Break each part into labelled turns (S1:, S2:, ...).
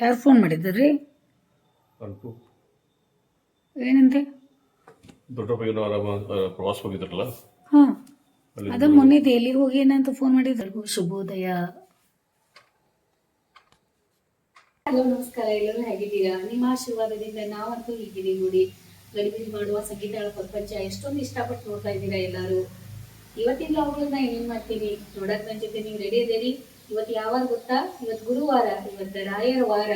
S1: ಯಾರು ಫೋನ್ ಮಾಡಿದ್ರಿ
S2: ಅಂಟು
S1: ಏನಂತೆ?
S2: ದೊಡ್ಡಪ್ಪಗಿನ ಪ್ರವಾಸ ಹೋಗಿದ್ರಲ್ಲ?
S1: ಹಾಂ. ಅದ ಮೊನ್ನೆ ದೆಹಲಿ ಹೋಗಿ ಏನಂತ ಫೋನ್ ಮಾಡಿದ್ರು? ಶುಭೋದಯ.
S3: ಹಲೋ ನಮಸ್ಕಾರ. ಎಲ್ಲರೂ ಹೇಗಿದ್ದೀರಾ? ನಿಮ್ಮ ಆಶೀರ್ವಾದದಿಂದ ನಾವಂತೂ ಹೀಗಿದ್ದೀವಿ ನೋಡಿ. ಗಡಿಬಿಡಿ ಮಾಡುವ ಸಂಗೀತಗಳ ಪ್ರಪಂಚ ಎಷ್ಟೊಂದು ಇಷ್ಟಪಟ್ಟು ನೋಡ್ತಾ ಇದ್ದೀರಾ ಎಲ್ಲರೂ? ಇವತ್ತಿನ ಅವುಗಳನ್ನ ಏನೇನ್ ಮಾಡ್ತೀನಿ ನೋಡಕ್ ನನ್ ಜೊತೆ ನೀವು ರೆಡಿ ಇದೀರಿ ಇವತ್ತು ಯಾವಾಗ ಗೊತ್ತಾ? ಇವತ್ತು ಗುರುವಾರ ಇವತ್ತು ರಾಯರ ವಾರ.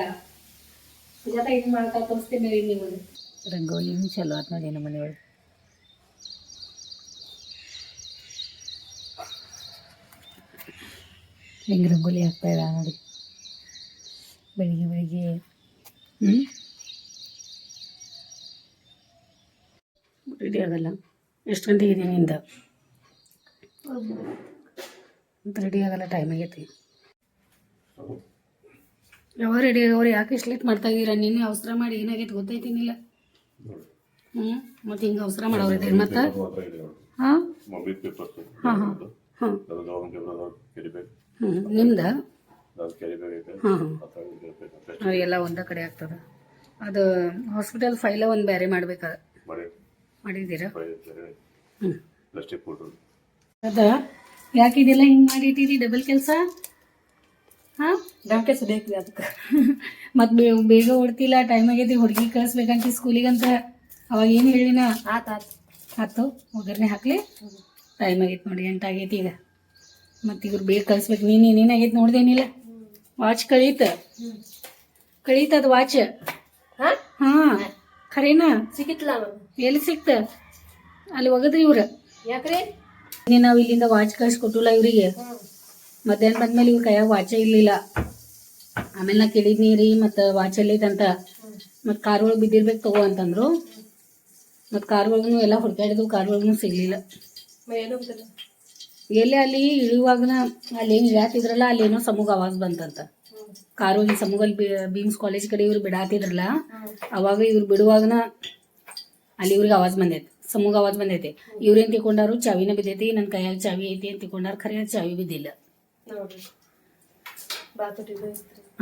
S3: ಸುಜಾತ ಇದು ಮಾಡ್ತಾ ತೋರಿಸ್ತೀನಿ ರೀ ನೀವು
S1: ರಂಗೋಲಿ ಚಲೋ ಆತ್ ನೋಡಿ ನಮ್ಮ ಮನೆಯೊಳಗೆ ಹೆಂಗೆ ರಂಗೋಲಿ ಹಾಕ್ತಾ ಇದ್ದ ನೋಡಿ. ಬೆಳಿಗ್ಗೆ ಬೆಳಿಗ್ಗೆ. ಹ್ಞೂ ರೆಡಿ ಆಗಲ್ಲ ಎಷ್ಟು ಗಂಟೆಗೆ ಇದೆ ನಿಂದ? ರೆಡಿ ಆಗಲ್ಲ ಟೈಮ್ ಆಗೈತಿ. ಯಾವಾಗ ರೆಡಿ ಅವ್ರು ಯಾಕೆ ಸ್ಲೇಟ್ ಲೇಟ್ ಮಾಡ್ತಾ ಇದ್ದೀರಾ ನಿನ್ನೆ ಅವಸರ ಮಾಡಿ ಏನಾಗೈತೆ ಗೊತ್ತೈತಿನಿಲ್ಲ ಹ್ಞೂ ಮತ್ತೆ ಹಿಂಗೆ ಅವಸರ ಮಾಡೋರು ಮತ್ತೆ ಹಾಂ? ಹಾಂ ಹಾಂ ಹಾಂ. ಹ್ಞೂ ನಿಮ್ದು? ಹಾಂ ಎಲ್ಲ ಒಂದೇ ಕಡೆ ಆಗ್ತದೆ. ಅದು ಹಾಸ್ಪಿಟಲ್ ಫೈಲ ಒಂದು ಬ್ಯಾರೆ ಮಾಡ್ಬೇಕಾ?
S2: ಮಾಡಿ.
S1: ಮಾಡಿದ್ದೀರಾ? ಹ್ಞೂ ಅದ? ಯಾಕೆ ಇದೆಲ್ಲ ಹಿಂಗೆ ಮಾಡಿಟ್ಟಿರಿ ಡಬಲ್ ಕೆಲಸ? ಹಾಂ?
S3: ಕೆಲಸ ಬೇಕು ಅದಕ್ಕೆ
S1: ಮತ್ತು ಬೇಗ ಹೊಡ್ತಿಲ್ಲ ಟೈಮ್ ಆಗೈತಿ ಹುಡುಗಿ ಕಳಿಸ್ಬೇಕಂತ ಸ್ಕೂಲಿಗಂತ. ಅವಾಗ ಏನು ಹೇಳಿನ?
S3: ಆತು ಆತು.
S1: ಆತು ಒಗ್ಗರಣೆ ಹಾಕ್ಲಿ. ಟೈಮ್ ಆಗೈತಿ ನೋಡಿ ಎಂಟಾಗೈತಿ ಈಗ. ಮತ್ತು ಇವ್ರು ಬೇಗ ಕಳಿಸ್ಬೇಕು. ನೀನು ಏನೇನಾಗೈತೆ ನೋಡ್ದೇನಿಲ್ಲ ವಾಚ್ ಕಳೀತ? ಕಳೀತ ಅದು ವಾಚ್
S3: ಹಾ?
S1: ಹಾಂ. ಖರೇನಾ?
S3: ಸಿಕ್ಕಿತ್ಲ
S1: ಎಲ್ಲಿ ಸಿಕ್ತ? ಅಲ್ಲಿ ಒಗದ್ರಿ ಇವ್ರು?
S3: ಯಾಕ್ರಿ?
S1: ನೀನು ನಾವು ಇಲ್ಲಿಂದ ವಾಚ್ ಕಳ್ಸಿಕೊಟ್ಟಿಲ್ಲ ಇವರಿಗೆ? ಮಧ್ಯಾಹ್ನ ಬಂದ್ಮೇಲೆ ಇವ್ರ ಕೈಯಾಗ ವಾಚ ಇರಲಿಲ್ಲ. ಆಮೇಲೆ ನಾ ಕೇಳಿದ್ನಿ ರೀ ಮತ್ತು ವಾಚ್ ಎಲ್ಲೈತಂತ ಮತ್ತು ಕಾರ್ ಒಳಗೆ ಬಿದ್ದಿರ್ಬೇಕು ತಗೋ ಅಂತಂದ್ರು. ಮತ್ತು ಕಾರ್ ಒಳಗೂ ಎಲ್ಲ ಹುಡ್ಕಾಡಿದ್ರು ಕಾರ್ ಒಳಗೂ ಸಿಗಲಿಲ್ಲ. ಎಲ್ಲಿ ಅಲ್ಲಿ ಇಳಿಯುವಾಗನ ಅಲ್ಲಿ ಏನು ಇಳಿಯಾತಿದ್ರಲ್ಲ ಅಲ್ಲಿ ಏನೋ ಸಮೂಹ ಆವಾಜ್ ಬಂತಂತ. ಕಾರ್ ಒಳಗೆ ಬೀಮ್ಸ್ ಕಾಲೇಜ್ ಕಡೆ ಇವ್ರು ಬಿಡಾತಿದ್ರಲ್ಲ ಅವಾಗ ಇವ್ರು ಬಿಡುವಾಗನ ಅಲ್ಲಿ ಇವ್ರಿಗೆ ಆವಾಜ್ ಬಂದೈತೆ ಸಮೂಹ ಆವಾಜ್ ಬಂದೈತೆ. ಇವ್ರೇನ್ ತಿಳ್ಕೊಂಡಾರು ಚಾವಿನ ಬಿದ್ದೈತಿ ನನ್ನ ಕೈಯಾಗ ಚಾವಿ ಐತಿ ಅಂತ ತಿಕೊಂಡಾರ ಖರೆ ಚಾವಿ ಬಿದ್ದಿಲ್ಲ.
S3: ನೋಡ್ರಿ.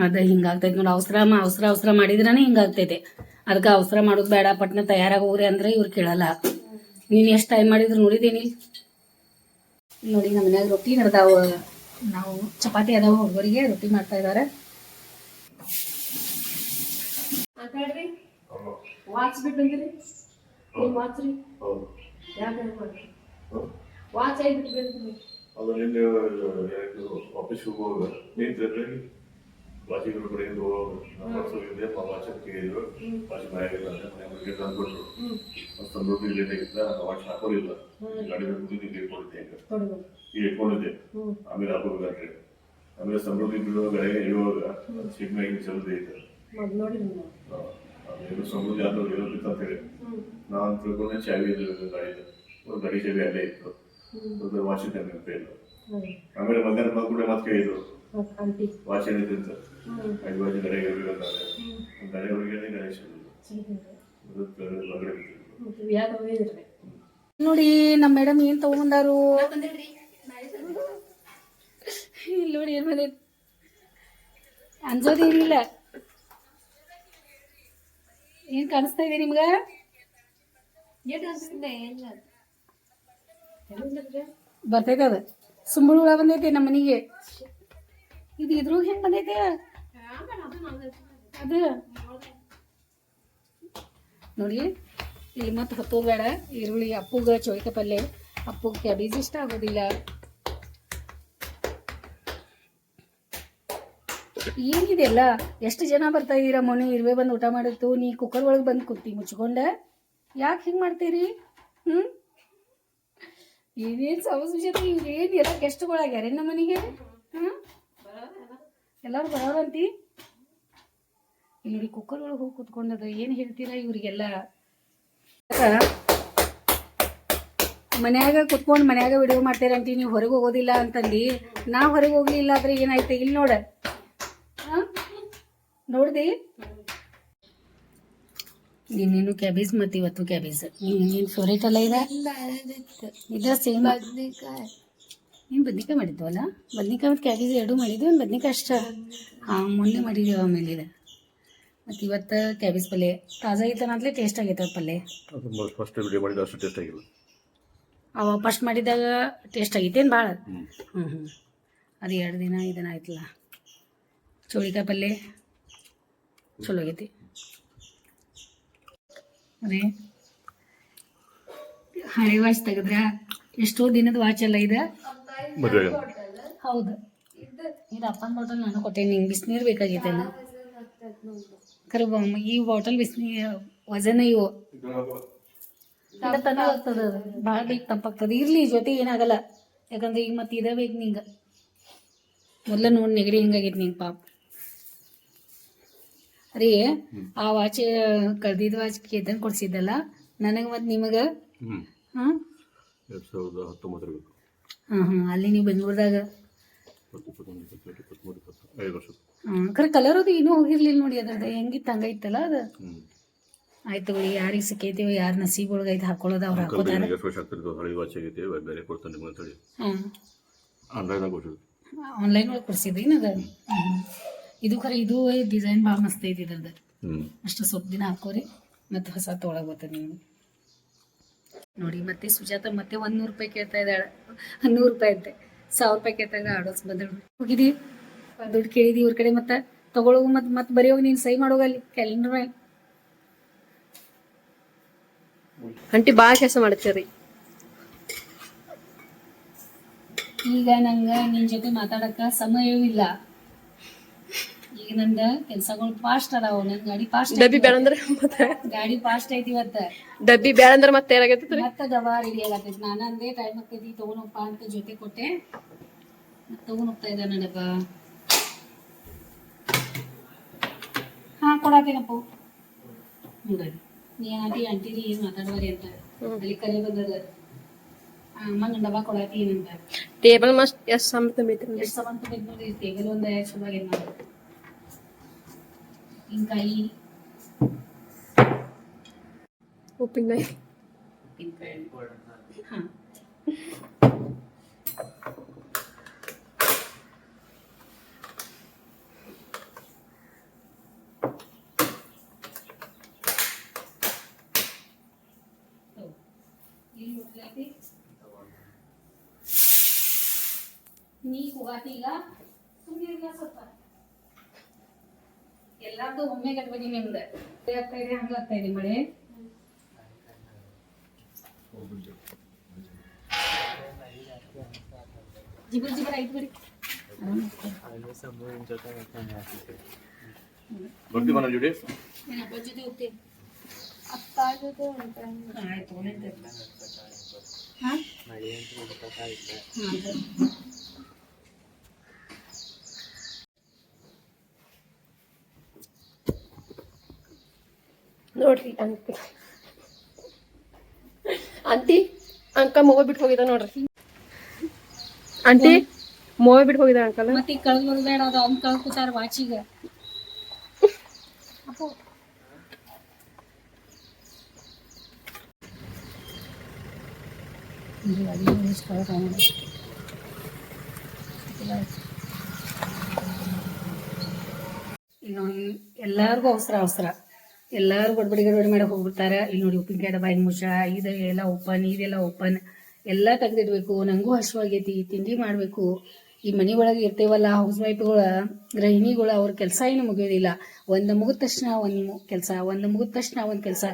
S1: ಅದ ಹಿಂಗಾಗ್ತೈತಿ ನೋಡಿ ಅವಸರ ಅವಸರ ಅವಸರ ಮಾಡಿದ್ರನೇ ಹಿಂಗಾಗ್ತೈತೆ. ಅದಕ್ಕೆ ಅವಸರ ಮಾಡೋದು ಬೇಡ ಪಟ್ನ ತಯಾರಾಗಿ ಹೋಗ್ರಿ ಅಂದ್ರೆ ಇವ್ರು ಕೇಳಲ್ಲ. ನೀನು ಎಷ್ಟು ಟೈಮ್ ಮಾಡಿದ್ರು ನೋಡಿದೇನಿ ನೋಡಿ ನಮ್ಮ ಮನ್ಯಾಗ ರೊಟ್ಟಿ ನಡ್ದಾವ. ನಾವು ಚಪಾತಿ ಅದಾವ ಹುಡುಗರಿಗೆ ರೊಟ್ಟಿ ಮಾಡ್ತಾ
S3: ಇದ್ದಾರೆ ವಾಚ್ ಬಿಟ್ಟು ಬಂದಿರಿ. ವಾಚ್ ರೀ. ಯಾಕೆ ವಾಚ್ ಐದು ಬಿಟ್ಟು ಬಂದ್ರಿ.
S2: ಅದು ನಿನ್ನೆ ಆಫೀಸ್ಗೆ ಹೋಗುವಾಗ ನಿಂತಿದ್ರೆ ವಾಚಿಗಳು ಕಡೆಯಿಂದ ನಮ್ಮ ಹೋಗಿದ್ದೆ ವಾಚ್ ಕೇಳಿದ್ರು ವಾಚ್ ಮನೆಯಾಗಿಲ್ಲ ಮನೆ ಮನೆಗೆ ತಂದ್ಬಿಟ್ರು. ಇಲ್ಲಿ ವಾಚ್ ಗಾಡಿ ಬಂದು ಇಟ್ಕೊಂಡಿದ್ದೆ ಈಗ. ಇಟ್ಕೊಂಡಿದ್ದೆ. ಆಮೇಲೆ ಆಮೇಲೆ ಸಮೃದ್ಧಿ ಬಿಡುವಾಗ ಇರುವಾಗ ಸಿಗ್ನಾಗಿ ಚಲದೆ
S3: ಮೊದ್ ನೀವು.
S2: ಏನು ಸಮೃದ್ಧಿ ಆದವ್ರು ಇರೋದಿತ್ತು ಅಂತ ಹೇಳಿ. ನಾನು ತಿಳ್ಕೊಂಡೆ ಚಾವಿ ಗಾಡಿ ಒಂದು ಗಾಡಿ ಚಾವಿ ಅಲ್ಲೇ ಇತ್ತು.
S3: ಹ್ಮ್.
S2: ಒಂದು ವಾಚ್ ಇದ್ದೆ ನೆನಪೇ ಇಲ್ಲ
S3: ಹ್ಮ್.
S2: ಆಮೇಲೆ ಮಧ್ಯಾಹ್ನ ಬಂದು ಕೂಡ ಮತ್ತೆ ಕೇಳಿದ್ರು. ಅಂತ. ಐದು ವಾಚ್ ಗಡೆಗೆ ಗಡೆ ಗಣೇಶ
S1: ನೋಡಿ ನಮ್ಮ ಮೇಡಮ್ ಏನ್ ತಗೊಂಡಾರು? ಇಲ್ಲಿ ನೋಡಿ ಏನ್ ಬಂದೈತಿ ಅನ್ಸೋದೇನಿಲ್ಲ ಏನ್ ಕಾಣಿಸ್ತಾ ಇದೆ ನಿಮ್ಗ?
S3: ಏನ್ ಕಾಣಿಸ್ತಿದೆ ಎಲ್ಲ
S1: ಬರ್ತೈತೆ ಅದು. ಸುಂಬಳ ಹುಳ ಬಂದೈತಿ ನಮ್ಮ ಮನೆಗೆ. ಇದು ಇದ್ರು ಹೆಂಗ್ ಬಂದೈತೆ? ಅದು. ನೋಡಿ, ಇಲ್ಲಿ ಮತ್ತೆ ಹತ್ತು ಬೇಡ. ಈರುಳ್ಳಿ ಅಪ್ಪುಗ ಚೌಳಿಕಾಯಿ ಪಲ್ಯ ಅಪ್ಪುಗೆ ಕ್ಯಾಬೇಜ್ ಇಷ್ಟ ಆಗೋದಿಲ್ಲ. ಏನಿದೆಲ್ಲ ಎಷ್ಟು ಜನ ಬರ್ತಾ ಇದ್ದೀರಾ ಮೊನ್ನೆ ಇರುವೆ ಬಂದು ಊಟ ಮಾಡಿತ್ತು ನೀ ಕುಕ್ಕರ್ ಒಳಗೆ ಬಂದು ಕೂತಿ ಮುಚ್ಕೊಂಡೆ? ಯಾಕೆ ಹಿಂಗೆ ಮಾಡ್ತೀರಿ? ಹ್ಞೂ ಇದೇನು ಸಮಸ್ಯೆ ಜೊತೆ ಏನು ಎಲ್ಲ ಗೆಸ್ಟ್ಗಳಾಗ್ಯಾರ ನಮ್ಮ ಮನೆಗೆ? ಹಾಂ ಎಲ್ಲರೂ ಬರೋರಂತಿ? ಇಲ್ಲಿ ನೋಡಿ ಕುಕ್ಕರ್ ಒಳಗೆ ಹೋಗಿ ಕುತ್ಕೊಂಡದ ಏನು ಹೇಳ್ತೀರಾ ಇವ್ರಿಗೆಲ್ಲ? ಮನ್ಯಾಗ ಕುತ್ಕೊಂಡು ಮನ್ಯಾಗ ವಿಡಿಯೋ ಮಾಡ್ತೀರಂತಿ, ನೀವು ಹೊರಗೆ ಹೋಗೋದಿಲ್ಲ ಅಂತಂದು. ನಾ ಹೊರಗೆ ಹೋಗ್ಲಿಲ್ಲ ಆದ್ರೆ ಏನಾಯ್ತು? ಇಲ್ಲಿ ನೋಡ. ನೋಡ್ದಿ? ನಿನ್ನೇನು ಕ್ಯಾಬೇಜ್ ಮತ್ತು ಇವತ್ತು ಕ್ಯಾಬೇಜ್ ನೀನು ಫೇವ್ರೇಟ್ ಅಲ್ಲ ಇದೆ? ಇದ ಸೇಮ್ ನೀನು ಬದ್ನಿಕಾಯಿ ಮಾಡಿದ್ವಲ್ಲ? ಬದ್ನಿಕಾಯಿ ಮತ್ತು ಕ್ಯಾಬೇಜ್ ಎರಡೂ ಮಾಡಿದ್ವಿ ಒಂದು ಬದ್ನಿಕಾಯಿ ಅಷ್ಟ. ಹಾಂ ಮೊನ್ನೆ ಮಾಡಿದ್ದೀವಿ ಆಮೇಲೆ ಇದೆ. ಮತ್ತು ಇವತ್ತು ಕ್ಯಾಬೇಜ್ ಪಲ್ಯ. ತಾಜಾ ಐತನಂತಲೇ ಟೇಸ್ಟ್ ಆಗೈತೆ ಪಲ್ಲೆ ಪಲ್ಯ.
S2: ಫಸ್ಟ್ ವಿಡಿಯೋ ಮಾಡಿದ ಅಷ್ಟು ಟೇಸ್ಟ್ ಆಗಿಲ್ಲ.
S1: ಅವ ಫಸ್ಟ್ ಮಾಡಿದಾಗ ಟೇಸ್ಟ್ ಆಗೈತೇನು ಭಾಳ
S2: ಹ್ಞೂ
S1: ಹ್ಞೂ ಅದು ಎರಡು ದಿನ ಇದನ್ನ ದಿನ ಆಯ್ತಲ್ಲ. ಚೋಳಿಕಾಯಿ ಪಲ್ಯ. ಚಲೋ ಆಗೈತಿ. ಅದೇ ಹಳೆ ವಾಚ್ ತೆಗೆದ್ರ ಎಷ್ಟೋ ದಿನದ ವಾಚ್ ಅಲ್ಲ ಇದು? ಹೌದು. ಇದು ಅಪ್ಪನ ಬಾಟಲ್ ನಾನು ಕೊಟ್ಟೇನಿ ನಿಂಗೆ ಬಿಸಿನೀರು ಬೇಕಾಗೈತೆ ಖರೆ ಬ- ಈ ಬಾಟಲ್ ಬಿಸಿನೀರು ವಜನ ಇವು. ತನ್ನ ಆಗ್ತದ ಭಾಳ ಬೇಗ ತಂಪಾಗ್ತದೆ. ಇರ್ಲಿ ಜೊತೆ ಏನಾಗಲ್ಲ. ಯಾಕಂದ್ರೆ ಈಗ ಮತ್ತೆ ಇದೇ ಬೇಕು ನಿಂಗೆ. ಮೊದಲ ನೋಡಿ ನೆಗಡಿ ಹಿಂಗಾಗೈತೆ ನಿಂಗೆ ಪಾಪ. ರೀ ಆ ವಾಚ್ ಕಳ್ದಿದ್ದ ವಾಚ್ ಕೇತನ್ ಕೊಡ್ಸಿದ್ದಲ್ಲ ನನಗೆ ಮತ್ತೆ ನಿಮಗೆ? ಹಾಂ?
S2: ಎರಡು ಸಾವಿರದ ಹತ್ತೊಂಬತ್ತರ
S1: ಹಾಂ ಹಾಂ ಅಲ್ಲಿ ನೀವು ಬೆಂಗ್ಳೂರ್ದಾಗ? ಹಾಂ ಖರೆ ಕಲರ್ ಅದು ಇನ್ನೂ ಹೋಗಿರ್ಲಿಲ್ಲ ನೋಡಿ ಅದ್ರದ್ದು ಹೆಂಗಿತ್ತು ಹಂಗೈತಲ್ಲ ಅದು?
S2: ಹ್ಞೂ
S1: ಆಯ್ತು ಬಿಡಿ ಯಾರಿಗೆ ಸಿಕ್ಕೈತಿ ಯಾರು ನಸೀಬ್ ಒಳಗೈತೆ ಹಾಕೊಳ್ಳೋದು ಅವ್ರು
S2: ಹಾಕೋತಾರೆ.
S1: ಹಾಕೋತಾರ
S2: ಎಷ್ಟು ವರ್ಷ ಆಗ್ತಿರೋದು ಹಳಿ ವಾಚ್ ಆಗೈತಿ ಇವಾಗ ಬೇರೆ ಕೊಡ್ತಾನೆ ನಿಮ್ಗೆ ಅಂತೇಳಿ
S1: ಹಾಂ ಆನ್ಲೈನ್ ಒಳಗೆ ಕೊಡ್ಸಿದ್ರಿ ಅದು ಹ್ಞೂ ಇದು ಖರೆ ಇದು ಡಿಸೈನ್ ಭಾಳ ಮಸ್ತ್ ಐತಿ ಇದ್ರದ್ದು.
S2: ಹ್ಞೂ
S1: ಅಷ್ಟು ಸ್ವಲ್ಪ ದಿನ ಹಾಕೋರಿ ಮತ್ತೆ ಹೊಸ ತೊಗೊಳಕ್ ಬರ್ತದೆ ನೀವು ನೋಡಿ ಮತ್ತೆ ಸುಜಾತ ಮತ್ತೆ ಒಂದ್ ನೂರು ರೂಪಾಯಿ ಕೇಳ್ತಾ ಇದ್ದಾಳೆ. ನೂರು ರೂಪಾಯಿ ಅಂತೆ. ಸಾವಿರ ರೂಪಾಯಿ ಕೇಳ್ತಾ ಇದ್ದಾಳೆ ಆಡೋಸ್ ಬಂದಳು. ಹೋಗಿದಿ ದುಡ್ಡು ಕೇಳಿದಿ ಇವ್ರ ಕಡೆ ಮತ್ತೆ? ತಗೊಳ್ಳೋ ಮತ್ತೆ ಮತ್ತೆ ಬರೆಯೋಗ ನೀನು ಸಹಿ ಮಾಡೋಗ ಅಲ್ಲಿ ಕ್ಯಾಲೆಂಡರ್ ಮೇಲೆ
S4: ಅಂಟಿ ಭಾಳ ಕೆಲಸ ಮಾಡ್ತೀರಿ.
S1: ಈಗ ನಂಗ ನಿನ್ ಜೊತೆ ಮಾತಾಡಕ ಸಮಯವೂ ಇಲ್ಲ ಕೆಲ್ಸಗಳು ಕೆಲಸಗಳು ಫಾಸ್ಟ್ ಅದಾವ ನನ್ನ ಗಾಡಿ ಫಾಸ್ಟ್
S4: ಡಬ್ಬಿ ಬೇಡ ಅಂದ್ರೆ ಮತ್ತೆ?
S1: ಗಾಡಿ ಫಾಸ್ಟ್ ಐತಿ ಇವತ್ತು.
S4: ಡಬ್ಬಿ ಬೇಡ ಅಂದ್ರೆ ಮತ್ತೆ ಏನಾಗೈತಿ
S1: ಮತ್ತೆ ದವಾ ರೆಡಿ ಆಗತ್ತೈತಿ. ನಾನು ಅಂದೆ ಟೈಮ್ ಆಗ್ತೈತಿ ತಗೊಂಡೋಗ್ಪ ಅಂತ ಜೊತೆ ಕೊಟ್ಟೆ. ಮತ್ತೆ ತಗೊಂಡ್ ಹೋಗ್ತಾ ಇದ್ದಾನ ಡಬ್ಬ ಹಾ ಕೊಡಾತೇನಪ್ಪ ನೋಡ್ರಿ ನೀ ಆಂಟಿ ಅಂಟಿರಿ ಏನ್ ಮಾತಾಡ್ಬಾರಿ ಅಂತ. ಅಲ್ಲಿ ಕರೆ ಬಂದದ. ಅಮ್ಮಂಗ ಡಬ್ಬ ಕೊಡಾತಿ ಏನಂತ
S4: ಟೇಬಲ್ ಮಸ್ಟ್ ಎಷ್ಟು ಸಮಂತ ತಂಬೈತಿ
S1: ಎಷ್ಟು ಸಮಂತ ಬೇಕು ನೋಡಿ ಟೇಬಲ್ ಎಷ್ಟು ಚಲೋ ಆಗೈತೆ ನೋಡಿ ಹಿಂಕಾಯಿ
S4: ಉಪ್ಪಿನಕಾಯಿ
S1: ಹಿಂಕಾಯಿ ಹಾ ಇಲ್ಲಿ ಮುಟ್ಲೈತಿ ನೀ ಕೂಗಾತಿ ಈಗ ಸುಮ್ಮನೆ ಸ್ವಲ್ಪ ಎಲ್ಲಾರ್ದು ಒಮ್ಮೆ ಕಟ್ಬೇಡಿ ನಿಮ್ದು? ಆಗ್ತಾ ಇದೆ ಹಂಗ ಆಗ್ತಾ ಇದೆ ಮಳೆ. ಜಿಬರ್ ಜಿಬರ್ ಆಯ್ತು ಬಿಡಿ.
S2: ಬರ್ತೀವಿ ಮನೆ ಜೋಡಿ?
S1: ಏನ್ ಹಬ್ಬದ ಜೊತೆ ಹೋಗ್ತೀನಿ. ಆಯ್ತು ಒಳ್ಳೆದು. ಹಾ? ಹಾ,
S4: ನೋಡ್ರಿ ಅಂಕಲ್ ಅಂತಿ ಅಂಕ ಮೊಬೈಲ್ ಬಿಟ್ಟು ಹೋಗಿದ ನೋಡ್ರಿ. ಅಂತಿ ಮೊಬೈಲ್ ಬಿಟ್ಟು ಹೋಗಿದ ಅಂಕಲ್.
S1: ಮತ್ತೆ ಕಳ್ದ ಕಳ್ದು ಬರೋದು ಬೇಡ ಅದು ಅವ್ನು ಕಳ್ದು ಕೂತಾರ ವಾಚಿಗೆ ಎಲ್ಲಾರ್ಗು ಅವಸರ ಅವಸರ. ಎಲ್ಲರೂ ಗಡ್ಬಡಿ ಗಡ್ಬಡಿ ಮಾಡಿ ಹೋಗ್ಬಿಡ್ತಾರ. ಇಲ್ಲಿ ನೋಡಿ ಉಪ್ಪಿನಕಾಯಿ ಡಬ್ಬ ಹಿಂಗೆ ಮುಚ್ಚ, ಇದು ಎಲ್ಲ ಓಪನ್ ಇದೆಲ್ಲ ಓಪನ್ ಎಲ್ಲ ತೆಗ್ದಿಡ್ಬೇಕು. ನಂಗೂ ಹಸುವಾಗೈತಿ ತಿಂಡಿ ಮಾಡಬೇಕು. ಈ ಮನೆ ಒಳಗೆ ಇರ್ತೇವಲ್ಲ ಹೌಸ್ ವೈಫ್ಗಳ ಗೃಹಿಣಿಗಳು, ಅವ್ರ ಕೆಲಸ ಏನು ಮುಗಿಯೋದಿಲ್ಲ. ಒಂದು ಮುಗಿದ ತಕ್ಷಣ ಒಂದು ಕೆಲಸ, ಒಂದು ಮುಗಿದ ತಕ್ಷಣ ಒಂದು ಕೆಲಸ.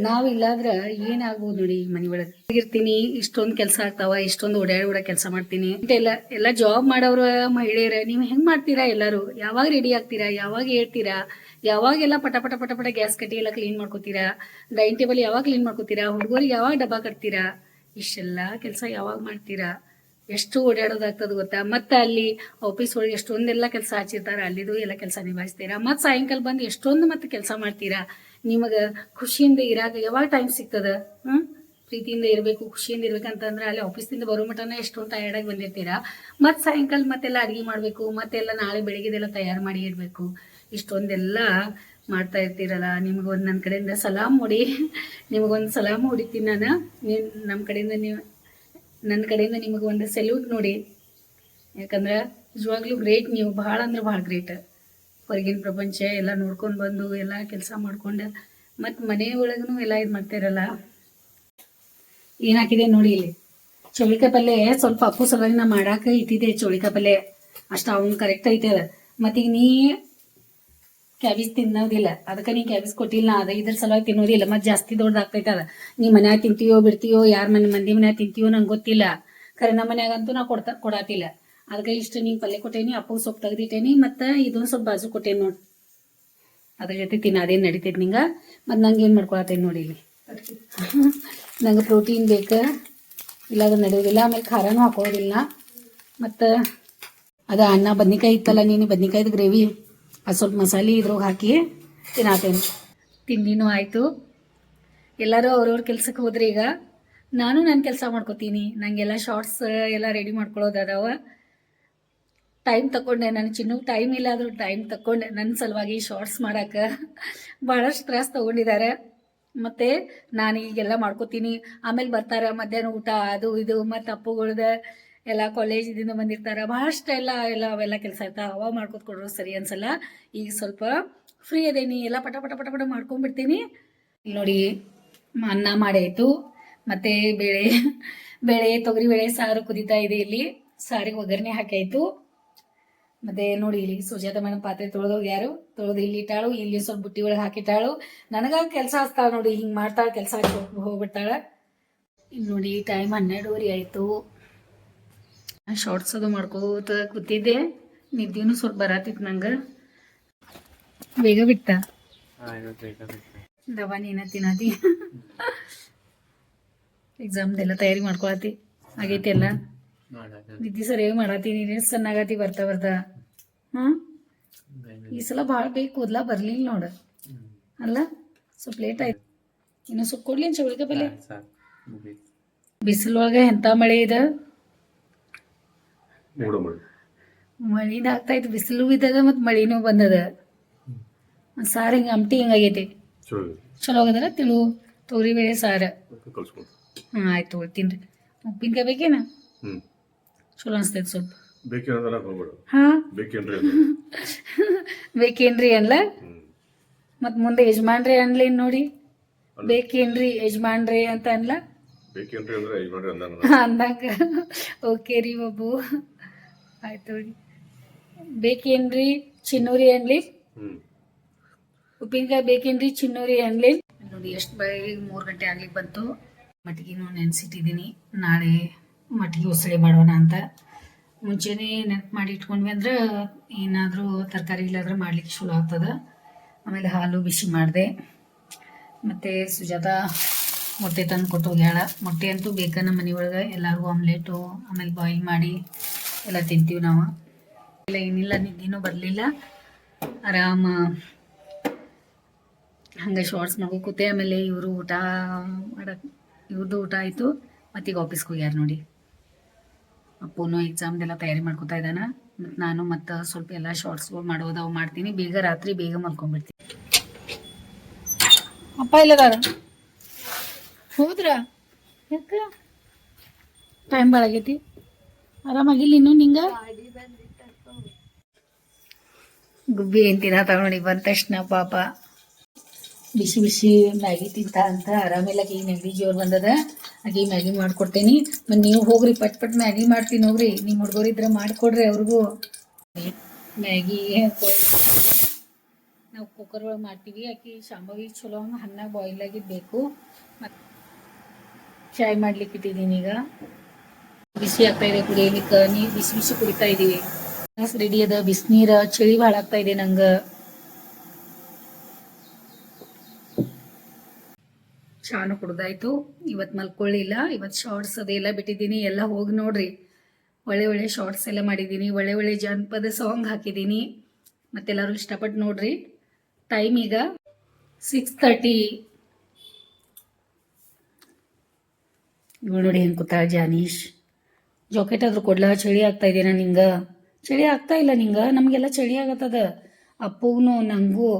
S1: ನಾವು ಇಲ್ಲಾಂದ್ರೆ ಏನಾಗ್ಬೋದು ನೋಡಿ ಈ ಮನೆ ಒಳಗೆ? ಇರ್ತೀನಿ, ಇಷ್ಟೊಂದು ಕೆಲಸ ಆಗ್ತಾವ, ಇಷ್ಟೊಂದು ಓಡಾಡಿ ಓಡ ಕೆಲಸ ಮಾಡ್ತೀನಿ. ಎಲ್ಲ ಎಲ್ಲ ಜಾಬ್ ಮಾಡೋರ ಮಹಿಳೆಯರ, ನೀವು ಹೆಂಗ್ ಮಾಡ್ತೀರಾ ಎಲ್ಲರೂ? ಯಾವಾಗ ರೆಡಿ ಆಗ್ತೀರಾ? ಯಾವಾಗ ಹೇಳ್ತೀರಾ? ಯಾವಾಗೆಲ್ಲ ಪಟ ಪಟ ಪಟ ಪಟ ಗ್ಯಾಸ್ ಕಟ್ಟಿ ಎಲ್ಲ ಕ್ಲೀನ್ ಮಾಡ್ಕೋತೀರಾ? ಡೈನಿಂಗ್ ಟೇಬಲ್ ಯಾವಾಗ ಕ್ಲೀನ್ ಮಾಡ್ಕೋತೀರಾ? ಹುಡುಗರಿಗೆ ಯಾವಾಗ ಡಬ್ಬ ಕಟ್ತೀರಾ? ಇಷ್ಟೆಲ್ಲ ಕೆಲಸ ಯಾವಾಗ ಮಾಡ್ತೀರಾ? ಎಷ್ಟು ಓಡಾಡೋದಾಗ್ತದೆ ಗೊತ್ತಾ? ಮತ್ತೆ ಅಲ್ಲಿ ಆಫೀಸ್ ಒಳಗೆ ಎಷ್ಟೊಂದೆಲ್ಲ ಕೆಲಸ ಹಚ್ಚಿರ್ತಾರೆ ಅಲ್ಲಿದು ಎಲ್ಲ ಕೆಲಸ ನಿಭಾಯಿಸ್ತೀರಾ? ಮತ್ತೆ ಸಾಯಂಕಾಲ ಬಂದು ಎಷ್ಟೊಂದು ಮತ್ತೆ ಕೆಲಸ ಮಾಡ್ತೀರಾ? ನಿಮಗೆ ಖುಷಿಯಿಂದ ಇರಾಗ ಯಾವಾಗ ಟೈಮ್ ಸಿಗ್ತದ? ಹ್ಮ್? ಪ್ರೀತಿಯಿಂದ ಇರಬೇಕು, ಖುಷಿಯಿಂದ ಇರ್ಬೇಕಂತಂದ್ರೆ ಅಲ್ಲಿ ಆಫೀಸಿಂದ ಬರೋ ಮಟನ ಎಷ್ಟೊಂದು ಟಯರ್ಡಾಗಿ ಬಂದಿರ್ತೀರಾ? ಮತ್ತೆ ಸಾಯಂಕಾಲ ಮತ್ತೆಲ್ಲ ಅಡುಗೆ ಮಾಡಬೇಕು, ಮತ್ತೆಲ್ಲ ನಾಳೆ ಬೆಳಿಗ್ಗೆದೆಲ್ಲ ತಯಾರು ಮಾಡಿ ಇಡಬೇಕು ಇಷ್ಟೊಂದೆಲ್ಲ ಮಾಡ್ತಾ ಇರ್ತೀರಲ್ಲ, ನಿಮಗೊಂದು ನನ್ನ ಕಡೆಯಿಂದ ಸಲಾಮ್ ಹೊಡಿ ನಿಮಗೊಂದು ಸಲಾಮ್ ಹೊಡಿತೀನಿ ನಾನು ನೀನು ನಮ್ಮ ಕಡೆಯಿಂದ ನೀವು ನನ್ನ ಕಡೆಯಿಂದ ನಿಮಗೆ ಒಂದು ಸೆಲ್ಯೂಟ್ ನೋಡಿ. ಯಾಕಂದ್ರೆ ನಿಜವಾಗ್ಲೂ ಗ್ರೇಟ್ ನೀವು ಭಾಳ ಅಂದ್ರೆ ಭಾಳ ಗ್ರೇಟ್ ಹೊರಗಿನ ಪ್ರಪಂಚ ಎಲ್ಲ ನೋಡ್ಕೊಂಡು ಬಂದು ಎಲ್ಲ ಕೆಲಸ ಮಾಡ್ಕೊಂಡು, ಮತ್ತು ಮನೆ ಒಳಗೂ ಎಲ್ಲ ಇದು ಮಾಡ್ತಾರಲ್ಲ ಏನಾಕಿದೆ ನೋಡಿ ಇಲ್ಲಿ. ಚೌಳಿಕಾಯಿ ಪಲ್ಯ ಸ್ವಲ್ಪ ಅಪ್ಪು ಸಲ ನಾ ಮಾಡಾಕ ಇಟ್ಟಿದ್ದೆ ಚೌಳಿಕಾಯಿ ಪಲ್ಯ ಅಷ್ಟು ಅವ್ನು ಕರೆಕ್ಟ್ ಐತೆ ಅದ. ಮತ್ತೀಗ ನೀ ಕ್ಯಾಬೇಜ್ ತಿನ್ನೋದಿಲ್ಲ. ಅದಕ್ಕೆ ನೀ ಕ್ಯಾಬೇಜ್ ಕೊಟ್ಟಿಲ್ಲ ಅದ ಇದ್ರ ಸಲುವಾಗಿ ತಿನ್ನೋದಿಲ್ಲ. ಮತ್ತೆ ಜಾಸ್ತಿ ದೊಡ್ಡದಾಗ್ತೈತೆ ಅದ. ನೀ ಮನ್ಯಾಗ ತಿಂತೀಯೋ ಬಿಡ್ತೀಯೋ, ಯಾರ ಮನೆ ಮಂದಿ ಮನ್ಯಾಗ ತಿಂತೀಯೋ ನಂಗೆ ಗೊತ್ತಿಲ್ಲ. ಖರೆ ನಮ್ಮ ಮನ್ಯಾಗಂತೂ ನಾ ಕೊಡ್ತಾ, ಕೊಡಾತಿಲ್ಲ. ಅದಕ್ಕೆ ಇಷ್ಟು ನಿಂಗೆ ಪಲ್ಯ ಕೊಟ್ಟೇನಿ, ಅಪ್ಪಗೆ ಸೊಪ್ಪು ತೆಗ್ದಿಟ್ಟೇನಿ, ಮತ್ತು ಇದೊಂದು ಸ್ವಲ್ಪ ಬಾಜು ಕೊಟ್ಟೇನಿ ನೋಡಿ. ಅದ್ರ ಜೊತೆ ತಿನ್ನ ಅದೇನು ನಡೀತೈತಿ ನಿಂಗೆ? ಮತ್ತು ನಂಗೆ ಏನು ಮಾಡ್ಕೊಳತ್ತೇನೆ ನೋಡಿ ಇಲ್ಲಿ. ನಂಗೆ ಪ್ರೋಟೀನ್ ಬೇಕು, ಇಲ್ಲ ಅದು ನಡೆಯೋದಿಲ್ಲ, ಆಮೇಲೆ ಖಾರನೂ ಹಾಕೋದಿಲ್ಲ ಮತ್ತು ಅದು ಅನ್ನ ಬದ್ನಿಕಾಯಿ ಇತ್ತಲ್ಲ ನೀನು, ಬದ್ನಿಕಾಯ್ದು ಗ್ರೇವಿ ಅದು ಸ್ವಲ್ಪ ಮಸಾಲೆ ಇದ್ರೊಳಗೆ ಹಾಕಿ ತಿನ್ನಾತೇನೆ. ತಿಂಡಿನೂ ಆಯಿತು. ಎಲ್ಲರೂ ಅವ್ರವ್ರ ಕೆಲ್ಸಕ್ಕೆ ಹೋದ್ರೆ ಈಗ. ನಾನು ನನ್ನ ಕೆಲಸ ಮಾಡ್ಕೋತೀನಿ. ನನಗೆಲ್ಲ ಶಾರ್ಟ್ಸ್ ಎಲ್ಲ ರೆಡಿ ಮಾಡ್ಕೊಳ್ಳೋದು ಅದಾವ ಟೈಮ್ ತಗೊಂಡೆ ನನ್ನ ಚಿನ್ನಕ್ಕೆ ಟೈಮ್ ಇಲ್ಲ ಆದರೂ ಟೈಮ್ ತಗೊಂಡೆ ನನ್ನ ಸಲುವಾಗಿ ಶಾರ್ಟ್ಸ್ ಮಾಡೋಕೆ ಭಾಳಷ್ಟು ಸ್ಟ್ರೆಸ್ ತೊಗೊಂಡಿದ್ದಾರೆ ಮತ್ತು ನಾನು ಈಗೆಲ್ಲ ಮಾಡ್ಕೋತೀನಿ. ಆಮೇಲೆ ಬರ್ತಾರೆ ಮಧ್ಯಾಹ್ನ ಊಟ, ಅದು ಇದು, ಮತ್ತು ಅಪ್ಪುಗಳ್ದ. ಎಲ್ಲ ಕಾಲೇಜಿದಿಂದ ಬಂದಿರ್ತಾರೆ ಭಾಳಷ್ಟು ಎಲ್ಲ ಎಲ್ಲ, ಅವೆಲ್ಲ ಕೆಲಸ ಇರ್ತಾವೆ. ಅವಾಗ ಮಾಡ್ಕೊತ ಕೊಡ್ರು ಸರಿ ಅನ್ಸಲ್ಲ. ಈಗ ಸ್ವಲ್ಪ ಫ್ರೀ ಅದೇನಿ, ಎಲ್ಲ ಪಟ ಪಟ ಪಟ ಪಟ ಮಾಡ್ಕೊಂಡ್ಬಿಡ್ತೀನಿ. ಇಲ್ಲಿ ನೋಡಿ ಅನ್ನ ಮಾಡಾಯಿತು. ಮತ್ತು ಬೇಳೆ ಬೇಳೆ ತೊಗರಿಬೇಳೆ ಸಾರು ಕುದಿತಾ ಇದೆ ಇಲ್ಲಿ. ಸಾರಿಗೆ ಒಗ್ಗರಣೆ ಹಾಕಾಯ್ತು ಮತ್ತೆ ನೋಡಿ ಇಲ್ಲಿ ಸುಜಾತ ಮೇಡಮ್ ಪಾತ್ರೆ ತೊಳೆದೋಗಿ ಯಾರು? ತೊಳೆದು ಇಲ್ಲಿ ಇಟ್ಟಾಳು, ಇಲ್ಲಿ ಸ್ವಲ್ಪ ಬುಟ್ಟಿ ಒಳಗೆ ಹಾಕಿಟ್ಟಾಳು. ನನಗ ಕೆಲಸ ಹಚ್ತಾಳ ನೋಡಿ, ಹಿಂಗೆ ಮಾಡ್ತಾಳೆ ಕೆಲಸ ಹೋಗ್ಬಿಡ್ತಾಳ. ಇಲ್ಲಿ ನೋಡಿ ಟೈಮ್ ಹನ್ನೆರಡುವರೆ ಆಯಿತು. ಶಾರ್ಟ್ಸ್ ಅದು ಮಾಡ್ಕೋತ ಕೂತಿದ್ದೆ. ನಿದ್ದೆನೂ ಸ್ವಲ್ಪ ಬರತಿತ್ತು ನಂಗೆ. ಬೇಗ ಬಿಟ್ಟ? ದವಾನೇನ ತಿನ್ನತಿ ಎಕ್ಸಾಮ್ದೆಲ್ಲ ತಯಾರಿ ಮಾಡ್ಕೊಳತಿ. ಆಗೈತಿ ಎಲ್ಲ? ನಿದ್ದೆ ಸರಿಯಾಗಿ ಮಾಡತ್ತೀನಿ ನೀನು ಸಣ್ಣಾಗತಿ ಬರ್ತಾ ಬರ್ತಾ? ಹ್ಮ್ ಈ ಸಲ ಭಾಳ ಬೇಕು ಕೂದ್ಲ ಬರ್ಲಿಲ್ಲ ನೋಡ. ಅಲ್ಲ? ಸ್ವಲ್ಪ ಲೇಟ್ ಆಯ್ತು. ಇನ್ನು ಸ್ವಲ್ಪ ಕೊಡ್ಲಿ ಚೌಳಿಗೆ ಬೆಲೆ ಬಿಸಿಲೊಳಗೆ ಎಂಥ ಮಳೆ ಇದೆ?
S2: ಮೂಡ
S1: ಆಗ್ತಾ ಇತ್ತು ಬಿಸಿಲು ಬಿದ್ದದ ಮತ್ತು ಮಳಿನೂ ಬಂದದ. ಸಾರು ಹಿಂಗೆ ಅಮ್ಟಿ ಹಿಂಗಾಗೈತಿ
S2: ಚಲೋ
S1: ಚಲೋ ಆಗದಲ್ಲ ತಿಳು ತೊಗರಿ ಬೇಳೆ ಸಾರು. ಹಾಂ ಆಯ್ತು ತಿನ್ರಿ. ಉಪ್ಪಿನ್ಕಾಯಿ ಬೇಕೇನ? ಚಲೋ ಅನ್ಸ್ತೈತಿ ಸ್ವಲ್ಪ.
S2: ಬೇಕೇನ್ರಿ
S1: ಅನ್ಲ? ಮತ್ ಮುಂದೆ ಯಜಮಾನ್ರಿ ಅನ್ಲೇನ್ ನೋಡಿ? ಬೇಕೇನ್ರಿ ಯಜಮಾನ್ರಿ ಅಂತ ಅನ್ಲ? ಅಂದಾಗ. ಓಕೆ ರೀ ಬಾಬು ಆಯ್ತು ಬೇಕೇನ್ರಿ? ಚಿನ್ನೂರಿ ಅನ್ಲಿ ಉಪ್ಪಿನಕಾಯಿ ಬೇಕೇನ್ರಿ? ಚಿನ್ನೂರಿ ಅನ್ಲಿ ನೋಡಿ ಎಷ್ಟು ಬೈ ಮೂರು ಗಂಟೆ ಆಗ್ಲಿಕ್ಕೆ ಬಂತು. ಮಟ್ಗಿನೂ ನೆನೆಸಿಟ್ಟಿದ್ದೀನಿ ನಾಳೆ ಮಟ್ಗಿ ಉಸಳಿ ಮಾಡೋಣ ಅಂತ. ಮುಂಚೆನೇ ನೆನಪು ಮಾಡಿ ಇಟ್ಕೊಂಡ್ವಿ ಅಂದ್ರೆ ಏನಾದರೂ ತರಕಾರಿ ಇಲ್ಲಾದ್ರೆ ಮಾಡ್ಲಿಕ್ಕೆ ಶುರು ಆಗ್ತದೆ. ಆಮೇಲೆ ಹಾಲು ಬಿಸಿ ಮಾಡಿದೆ. ಮತ್ತು ಸುಜಾತ ಮೊಟ್ಟೆ ತಂದು ಕೊಟ್ಟು ಹೋಗ್ಯಾಳ. ಮೊಟ್ಟೆ ಅಂತೂ ಬೇಕಾ ನಮ್ಮ ಮನೆಯೊಳಗೆ ಎಲ್ಲರಿಗೂ ಆಮ್ಲೆಟು ಆಮೇಲೆ ಬಾಯ್ಲ್ ಮಾಡಿ. ಎಲ್ಲ ತಿಂತೀವಿ ನಾವು. ಇಲ್ಲ, ಏನಿಲ್ಲ ನಿದ್ದೆನೂ ಬರಲಿಲ್ಲ. ಆರಾಮ. ಹಂಗೆ ಶಾರ್ಟ್ಸ್ ಮಾಡ್ಕೊ ಕೂತೆ, ಆಮೇಲೆ ಇವರು ಊಟ ಮಾಡಕ್ಕೆ ಇವ್ರದ್ದು ಊಟ ಆಯಿತು. ಮತ್ತೀಗ ಆಫೀಸ್ಗೆ ಹೋಗ್ಯಾರ ನೋಡಿ. ಅಪ್ಪನೂ ಎಕ್ಸಾಮ್ದೆಲ್ಲ ತಯಾರಿ ಮಾಡ್ಕೊತಾ ಇದ್ದಾನ. ಮತ್ತು ನಾನು ಮತ್ತು ಸ್ವಲ್ಪ ಎಲ್ಲ ಶಾರ್ಟ್ಸ್ಗಳು ಮಾಡೋದವು ಮಾಡ್ತೀನಿ. ಬೇಗ ರಾತ್ರಿ ಬೇಗ ಮಲ್ಕೊಂಡ್ಬಿಡ್ತೀನಿ ಅಪ್ಪ ಇಲ್ಲದಾರ ಹೋದ್ರ? ಯಾಕೆ? ಟೈಮ್ ಭಾಳ ಆಗೈತಿ ಆರಾಮಾಗಿಲ್ಲ ಇನ್ನು ನಿಂಗ? ಗುಬ್ಬಿ ಏನ್ ತಿನ್ನ ನೋಡಿ, ಬಂದ ತಕ್ಷಣ ಪಾಪ. ಬಿಸಿ ಬಿಸಿ ಮ್ಯಾಗಿ ತಿಂತ ಅಂತ ಆರಾಮಿಲ್ಲ. ಈ ನೆಗಡಿ ಜೋರ್ ಬಂದದ. ಆಕೆ ಮ್ಯಾಗಿ ಮಾಡ್ಕೊಡ್ತೇನಿ. ಮತ್ತು ನೀವು ಹೋಗ್ರಿ, ಪಟ್ ಪಟ್ ಮ್ಯಾಗಿ ಮಾಡ್ತೀನಿ ಹೋಗ್ರಿ. ನಿಮ್ಮ ಹುಡುಗರು ಇದ್ರೆ ಮಾಡ್ಕೊಡ್ರಿ ಅವ್ರಿಗೂ. ಮ್ಯಾಗಿ ನಾವು ಕುಕ್ಕರ್ ಒಳಗೆ ಮಾಡ್ತೀವಿ. ಆಕಿ ಶಾಂಬವಿ ಚಲೋ ಹಣ್ಣಾಗ ಬಾಯ್ಲ್ ಆಗಿದ್ದು ಬೇಕು. ಮತ್ತು ಚಾಯ್ ಮಾಡ್ಲಿಕ್ಕೆ ಇಟ್ಟಿದ್ದೀನಿ ಈಗ. ಬಿಸಿ ಆಗ್ತಾ ಇದೆ ಕುಡಿಯಲಿಕ್ಕೆ ನೀರು ಬಿಸಿ ಬಿಸಿ ಕುಡಿತಾ ಇದೀವಿ. ರೆಡಿ ಅದ ಬಿಸಿನೀರ ಚಳಿ ಭಾಳ ಆಗ್ತಾ ಇದೆ ನಂಗ. ಚಾನು ಕುಡ್ದಾಯ್ತು ಇವತ್ತು ಮಲ್ಕೊಳ್ಳಿಲ್ಲ ಇವತ್ತು ಶಾರ್ಟ್ಸ್ ಅದೆಲ್ಲ ಬಿಟ್ಟಿದ್ದೀನಿ, ಎಲ್ಲ ಹೋಗಿ ನೋಡ್ರಿ. ಒಳ್ಳೆ ಒಳ್ಳೆ ಶಾರ್ಟ್ಸ್ ಎಲ್ಲ ಮಾಡಿದ್ದೀನಿ, ಒಳ್ಳೆ ಒಳ್ಳೆ ಜಾನಪದ ಸಾಂಗ್ ಹಾಕಿದ್ದೀನಿ. ಮತ್ತೆಲ್ಲರೂ ಇಷ್ಟಪಟ್ಟು ನೋಡ್ರಿ. ಟೈಮ್ ಈಗ ಸಿಕ್ಸ್ ತರ್ಟಿ ನೋಡಿ ಕೂತಾಳ ಜಾನೀಶ್. ಜಾಕೆಟ್ ಆದ್ರೂ ಕೊಡ್ಲ? ಚಳಿ ಆಗ್ತಾ ಇದೇನಾ ನಿಂಗ? ಚಳಿ ಆಗ್ತಾ ಇಲ್ಲ ನಿಂಗ. ನಮಗೆಲ್ಲ ಚಳಿ ಆಗತ್ತದ ಅಪ್ಪಗೂ ನಂಗೂ.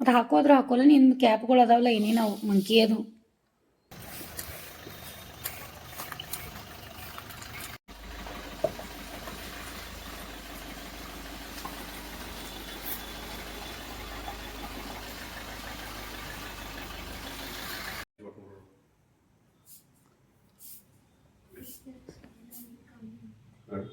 S1: ಮತ್ತೆ ಹಾಕೋದ್ರ ಹಾಕೋಲ್ಲ, ನಿನ್ ಕ್ಯಾಪ್ಗಳು ಅದಾವಲ್ಲ, ಏನೇನು ಮಂಕಿ ಅದು.
S2: Good.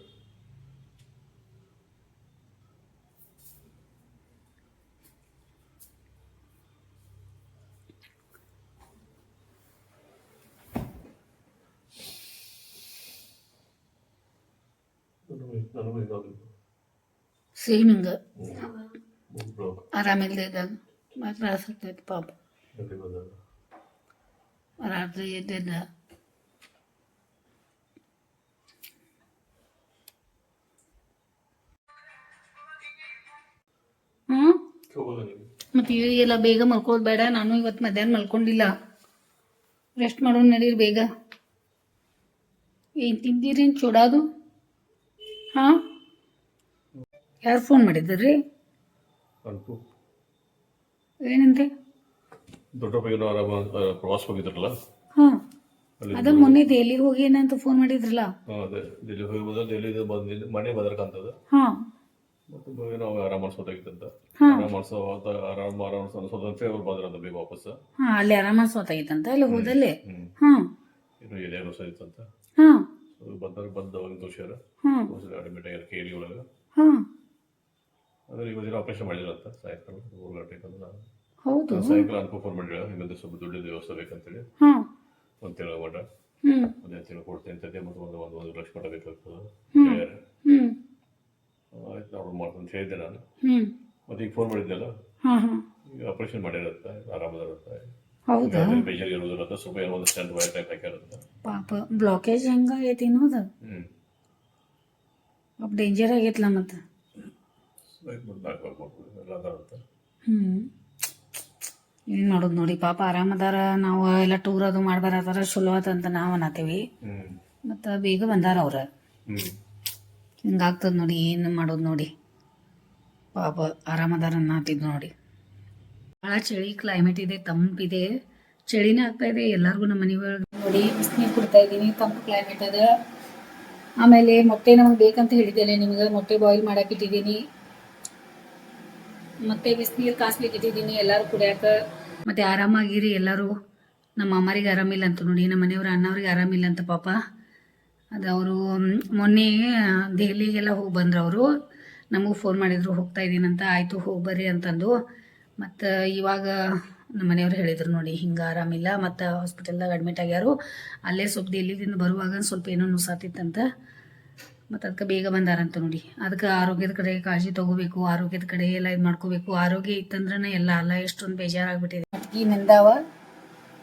S1: ಸೀನಿಂಗ್ ಆರಾಮಿಲ್ಲದಿದ್ದಾಗ ಮಾತ್ರ ಆಸಕ್ತಿ ಆಯ್ತು ಪಾಪ ರಾತ್ರಿ ಎದ್ದಿದ್ದ ಮತ್ತು ಎಲ್ಲ ಬೇಗ ಮಲ್ಕೋದು ಬೇಡ ನಾನು ಇವತ್ತು ಮಧ್ಯಾಹ್ನ ಮಲ್ಕೊಂಡಿಲ್ಲ. ರೆಸ್ಟ್ ಮಾಡೋಣ ನಡೀರಿ ಬೇಗ. ಏನು ತಿಂದಿರಿ ಚೂಡಾದು? ಹಾ? ಯಾರು ಫೋನ್ ಮಾಡಿದ್ರಿ? ಏನಂತೆ?
S2: ದೊಡ್ಡಪ್ಪಗೇನೋ ಆರಾಮ ಪ್ರವಾಸ ಹೋಗಿದ್ರಲ್ಲ?
S1: ಹಾಂ. ಅದ ಮೊನ್ನೆ ದೆಹಲಿಗೆ ಹೋಗಿ ಏನಂತ ಫೋನ್ ಮಾಡಿದ್ರಲ್ಲ?
S2: ಹಾ, ಅದೇ. ದಿಲ್ಲಿ ಹೋಗಿ ಬಂದ ದಿಲ್ಲಿದು ಬಂದ ಮನೆ ಬದರ್ಕಂತದ.
S1: ಹಾಂ.
S2: ಮತ್ತು ಆರಾಮ ಮಾಡಿಸೋದಾಗಿತ್ತಂತ
S1: ಹಾಂ.
S2: ಆರಾಮ ಆರಾಮ ಆರಾಮ ಮಾಡಿಸೋದಂತೆ ಅವ್ರು ಬಂದ್ರಂತ ಬೇಗ ವಾಪಸ್.
S1: ಹಾ ಅಲ್ಲಿ ಆರಾಮ ಸೋತಾಗಿತ್ತಂತ ಅಲ್ಲಿ ಹೋದಲ್ಲಿ.
S2: ಹಾ.
S1: ಹಾಂ.
S2: ಇದೇನೋ ಎದೆ ಹಾ
S1: ಹಾಂ.
S2: ಅದು ಬಂದಾಗ ಅಡ್ಮಿಟ್ ಆಗ್ಯಾರ ಕೇಳಿ ಒಳಗೆ.
S1: ಹಾ.
S2: ಅದ್ರ ಆಪರೇಷನ್ ಮಾಡಿದ್ರಂತ ಸಾಯಂಕಾಲ ಮೂರು ಗಂಟೆಗೆ ಅಂತ
S1: ಹೌದು.
S2: ಸಾಯಂಕಾಲ ಅನ್ಕೋ ಫೋನ್ ಮಾಡಿದ್ರು ಹಿಂಗಂದ್ರೆ ಸ್ವಲ್ಪ ದುಡ್ಡಿನ ವ್ಯವಸ್ಥೆ ಬೇಕಂತೇಳಿ.
S1: ಹೇಳಿ
S2: ಒಂದು ತಿಂಗಳ ಮಟ
S1: ಹ್ಞೂ
S2: ಒಂದೇ ತಿಂಗಳು ಕೊಡ್ತೇನೆ ಅಂತಂದೆ ಮತ್ತು ಒಂದು ಒಂದು ಲಕ್ಷ ಮಟ ಬೇಕಾಗ್ತದೆ
S1: ಹ್ಮ್.
S2: ಹೇಳ್ಯಾರ
S1: ಹ್ಞೂ
S2: ಆಯ್ತು ಅವ್ರು ಮಾಡ್ತೀನಿ ಅಂತ ನಾನು. ಮತ್ತೆ ಈಗ ಫೋನ್ ಮಾಡಿದ್ನಲ್ಲ?
S1: ಹಾಂ ಹಾಂ.
S2: ಈಗ ಆಪರೇಷನ್ ಮಾಡಿರುತ್ತೆ ಆರಾಮದಿರುತ್ತೆ.
S1: ಹೌದಾ?
S2: ಬೇಜಾರು ಇರೋದಿಲ್ಲ ಸ್ವಲ್ಪ ಏನೋ ಒಂದು ಸ್ಟ್ಯಾಂಡ್ ವೈರ್ ಟೈಪ್ ಹಾಕ್ಯಾರಂತ
S1: ಪಾಪ ಬ್ಲಾಕೇಜ್ ಹೆಂಗಾಗೈತಿ ಅನ್ನೋದು
S2: ಹ್ಞೂ
S1: ಅಪ್ ಡೇಂಜರ್ ಮತ್ತು?
S2: ಎಲ್ಲ
S1: ಏನು ಮಾಡೋದು ನೋಡಿ ಪಾಪ ಆರಾಮದಾರ ನಾವು ಎಲ್ಲ ಟೂರ್ ಅದು ಮಾಡ್ಬಾರ ಚಲೋ ಆತಂತ ನಾವು ಅನ್ನತ್ತೀವಿ
S2: ಹ್ಞೂ
S1: ಮತ್ತು ಬೇಗ ಬಂದಾರ ಅವ್ರ.
S2: ಹ್ಞೂ
S1: ಹಿಂಗಾಗ್ತದೆ ನೋಡಿ, ಏನು ಮಾಡೋದು ನೋಡಿ. ಪಾಪ ಆರಾಮದಾರ ಅನ್ನತ್ತಿದ್ದು ನೋಡಿ. ಭಾಳ ಚಳಿ ಕ್ಲೈಮೇಟ್ ಇದೆ ತಂಪಿದೆ ಚಳಿನೇ ಆಗ್ತಾ ಇದೆ. ಎಲ್ಲರಿಗೂ ನಮ್ಮ ಮನೆ ಒಳಗೆ ನೋಡಿ, ಬಿಸಿನೀರು ಕುಡ್ತಾ ಇದ್ದೀನಿ, ತಂಪು ಕ್ಲೈಮೇಟ್ ಅದ. ಆಮೇಲೆ ಮೊಟ್ಟೆ ನಮಗೆ ಬೇಕಂತ ಹೇಳಿದ್ದೇನೆ ನಿಮಗೆ, ಮೊಟ್ಟೆ ಬಾಯ್ಲ್ ಮಾಡಾಕಿಟ್ಟಿದ್ದೀನಿ ಮತ್ತೆ ಬಿಸಿನೀರು ಕಾಸ್ಲಿಕ್ಕಿಟ್ಟಿದ್ದೀನಿ ಎಲ್ಲರೂ ಕುಡಿಯಾಕ. ಮತ್ತೆ ಆರಾಮಾಗಿರಿ ಎಲ್ಲರೂ. ನಮ್ಮ ಅಮ್ಮರಿಗೆ ಆರಾಮಿಲ್ಲ ಅಂತ ನೋಡಿ, ನಮ್ಮ ಮನೆಯವ್ರ ಅಣ್ಣವ್ರಿಗೆ ಆರಾಮಿಲ್ಲ ಅಂತ ಪಾಪ. ಅದು ಅವರು ಮೊನ್ನೆ ದೆಹಲಿಗೆಲ್ಲ ಹೋಗಿ ಬಂದ್ರು ಅವರು ನಮಗೂ ಫೋನ್ ಮಾಡಿದ್ರು, ಹೋಗ್ತಾ ಇದ್ದೀನಂತ ಆಯಿತು, ಹೋಗಿ ಬರ್ರಿ ಅಂತಂದು. ಮತ್ತು, ಇವಾಗ ನಮ್ಮ ಮನೆಯವ್ರು ಹೇಳಿದ್ರು ನೋಡಿ, ಹಿಂಗೆ ಆರಾಮಿಲ್ಲ. ಮತ್ತು ಹಾಸ್ಪಿಟಲ್ದಾಗ ಅಡ್ಮಿಟ್ ಆಗ್ಯಾರು. ಅಲ್ಲೇ ಸ್ವಲ್ಪ ದೆಹಲಿದಿಂದ ಬರುವಾಗ ಸ್ವಲ್ಪ ಏನೋ ನುಸಾತಿತ್ತಂತ. ಮತ್ತು ಅದಕ್ಕೆ ಬೇಗ ಬಂದಾರಂತ ನೋಡಿ. ಅದಕ್ಕೆ ಆರೋಗ್ಯದ ಕಡೆ ಕಾಳಜಿ ತಗೋಬೇಕು. ಆರೋಗ್ಯದ ಕಡೆ ಎಲ್ಲ ಇದು ಮಾಡ್ಕೋಬೇಕು. ಆರೋಗ್ಯ ಇತ್ತಂದ್ರೆ ಎಲ್ಲ ಅಲ್ಲ, ಎಷ್ಟೊಂದು ಬೇಜಾರಾಗ್ಬಿಟ್ಟಿದೆ. ಮಟ್ಕಿ ನಿಂದಾವ.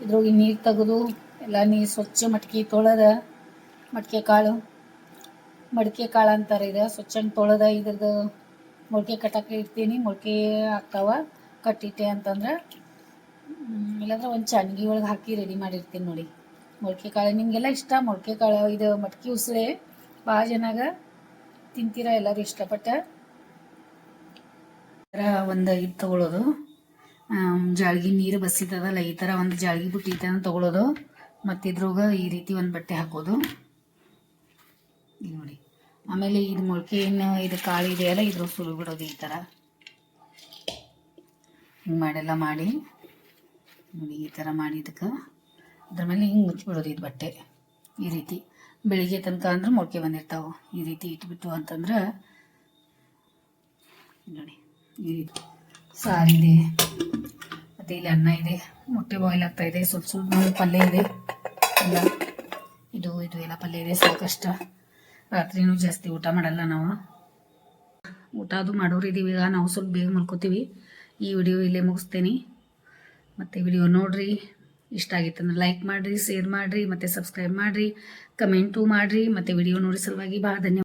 S1: ಇದ್ರೊಳಗೆ ನೀರು ತೆಗೆದು, ಎಲ್ಲ ನೀರು ಸ್ವಚ್ಛ ಮಟ್ಕಿ ತೊಳೆದ. ಮಡಿಕೆ ಕಾಳು. ಮಡಿಕೆ ಕಾಳು ಅಂತಾರೆ ಇದು. ಸ್ವಚ್ಛಂಗೆ ತೊಳೆದ ಇದ್ರದ್ದು ಮೊಳಕೆ ಕಟ್ಟಕ್ಕೆ ಇಡ್ತೀನಿ. ಮೊಳಕೆ ಆಗ್ತಾವ. ಕಟ್ಟಿಟ್ಟೆ ಅಂತಂದ್ರೆ ಇಲ್ಲಾಂದ್ರೆ ಒಂದು ಚಂಗಿ ಒಳಗೆ ಹಾಕಿ ರೆಡಿ ಮಾಡಿರ್ತೀನಿ ನೋಡಿ. ಮೊಳಕೆ ಕಾಳು ನಿಮಗೆಲ್ಲ ಇಷ್ಟ? ಮೊಳಕೆ ಕಾಳು ಇದು ಮಟ್ಕಿ ಉಸಳೆ ಭಾಳ ಜನಾಗ ತಿಂತೀರ ಎಲ್ಲರೂ ಇಷ್ಟಪಟ್ಟ? ಒಂದು ಇದು ತಗೊಳ್ಳೋದು ಜಾಳ್ಗಿ ನೀರು ಬಸಿತದಲ್ಲ ಈ ಥರ ಒಂದು ಜಾಳ್ಗಿ ಬುಟ್ಟಿ ಈ ಥರ ಇದ್ರೊಳಗೆ ಈ ರೀತಿ ಒಂದು ಬಟ್ಟೆ ಹಾಕೋದು. ನೋಡಿ. ಆಮೇಲೆ ಇದು ಮೊಳಕೆ ಏನು ಇದು ಕಾಳು ಇದೆಯಲ್ಲ ಇದ್ರ ಸುಳು ಬಿಡೋದು ಈ ಥರ. ಹಿಂಗೆ ಮಾಡೆಲ್ಲ ಮಾಡಿ, ನೋಡಿ ಈ ಥರ ಮಾಡಿದಕ್ಕೆ ಅದ್ರ ಮೇಲೆ ಹಿಂಗೆ ಮುಚ್ಚಿಬಿಡೋದು ಇದು ಬಟ್ಟೆ. ಈ ರೀತಿ. ಬೆಳಿಗ್ಗೆ ತನಕ ಅಂದ್ರೆ ಮೊಳಕೆ ಬಂದಿರ್ತಾವೆ. ಈ ರೀತಿ ಇಟ್ಬಿಟ್ಟು ಅಂತಂದ್ರೆ, ನೋಡಿ, ಈ ರೀತಿ. ಸಾರಿದೆ ಮತ್ತು ಇಲ್ಲಿ ಅನ್ನ ಇದೆ, ಮೊಟ್ಟೆ ಬಾಯ್ಲ್ ಆಗ್ತಾ ಇದೆ. ಸ್ವಲ್ಪ ಸ್ವಲ್ಪ ಪಲ್ಯ ಇದೆ. ಎಲ್ಲ. ಇದು ಇದು ಎಲ್ಲ ಪಲ್ಯ ಇದೆ, ಸಾಕಷ್ಟು. ರಾತ್ರಿನೂ ಜಾಸ್ತಿ ಊಟ ಮಾಡಲ್ಲ ನಾವು. ಊಟ ಅದು ಮಾಡೋರು ಇದೀವಿ. ಈಗ ನಾವು ಸ್ವಲ್ಪ ಬೇಗ ಮಲ್ಕೋತೀವಿ. ಈ ವಿಡಿಯೋ ಇಲ್ಲೇ ಮುಗಿಸ್ತೀನಿ. ಮತ್ತು ವಿಡಿಯೋ ನೋಡಿರಿ. ಇಷ್ಟ ಆಗಿತ್ತಂದ್ರೆ ಲೈಕ್ ಮಾಡಿರಿ ಶೇರ್ ಮಾಡಿರಿ, ಮತ್ತು ಸಬ್ಸ್ಕ್ರೈಬ್ ಮಾಡಿರಿ ಕಮೆಂಟು ಮಾಡಿರಿ, ಮತ್ತು ವಿಡಿಯೋ ನೋಡಿ ಸಲುವಾಗಿ ಭಾಳ ಧನ್ಯವಾದ.